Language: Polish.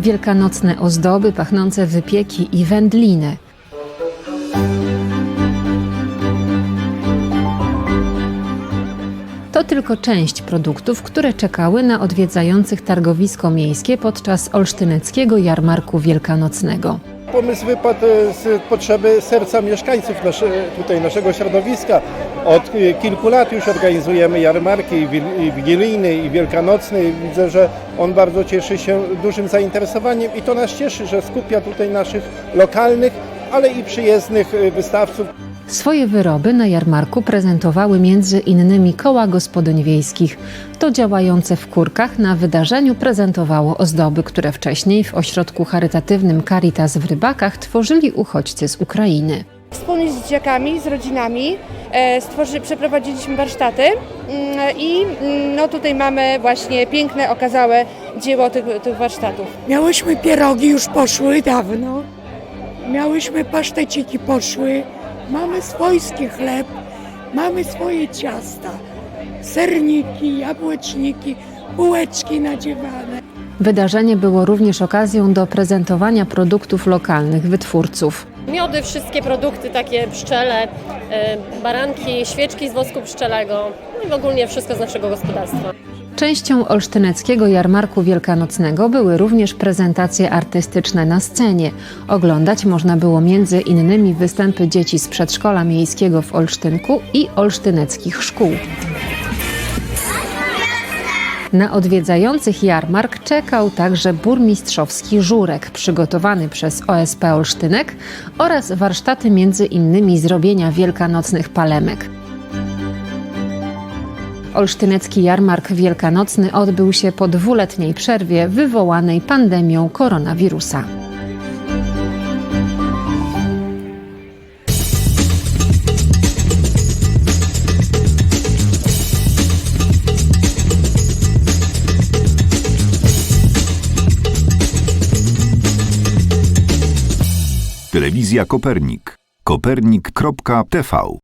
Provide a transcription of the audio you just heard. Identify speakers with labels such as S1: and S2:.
S1: Wielkanocne ozdoby, pachnące wypieki i wędliny. To tylko część produktów, które czekały na odwiedzających targowisko miejskie podczas olsztyneckiego jarmarku wielkanocnego.
S2: Pomysł wypadł z potrzeby serca mieszkańców nasze, tutaj naszego środowiska. Od kilku lat już organizujemy jarmarki i i wielkanocny. Widzę, że on bardzo cieszy się dużym zainteresowaniem i to nas cieszy, że skupia tutaj naszych lokalnych, ale i przyjezdnych e, wystawców.
S1: Swoje wyroby na jarmarku prezentowały między innymi koła gospodyń wiejskich. To działające w Kurkach na wydarzeniu prezentowało ozdoby, które wcześniej w ośrodku charytatywnym Caritas w Rybakach tworzyli uchodźcy z Ukrainy.
S3: Wspólnie z dzieciakami, z rodzinami e, stworzy, przeprowadziliśmy warsztaty mm, i mm, no, tutaj mamy właśnie piękne, okazałe dzieło tych, tych warsztatów.
S4: Miałyśmy pierogi, już poszły dawno. Miałyśmy paszteciki, poszły. Mamy swojski chleb, mamy swoje ciasta. Serniki, jabłeczniki, bułeczki nadziewane.
S1: Wydarzenie było również okazją do prezentowania produktów lokalnych wytwórców.
S5: Miody, wszystkie produkty takie pszczele, e, baranki, świeczki z wosku pszczelego, no i ogólnie wszystko z naszego gospodarstwa.
S1: Częścią olsztyneckiego jarmarku wielkanocnego były również prezentacje artystyczne na scenie. Oglądać można było między innymi występy dzieci z przedszkola miejskiego w Olsztynku i olsztyneckich szkół. Na odwiedzających jarmark czekał także burmistrzowski żurek przygotowany przez OSP Olsztynek oraz warsztaty między innymi zrobienia wielkanocnych palemek. Olsztynecki jarmark wielkanocny odbył się po dwuletniej przerwie wywołanej pandemią koronawirusa.
S6: Telewizja Kopernik. Kopernik.tv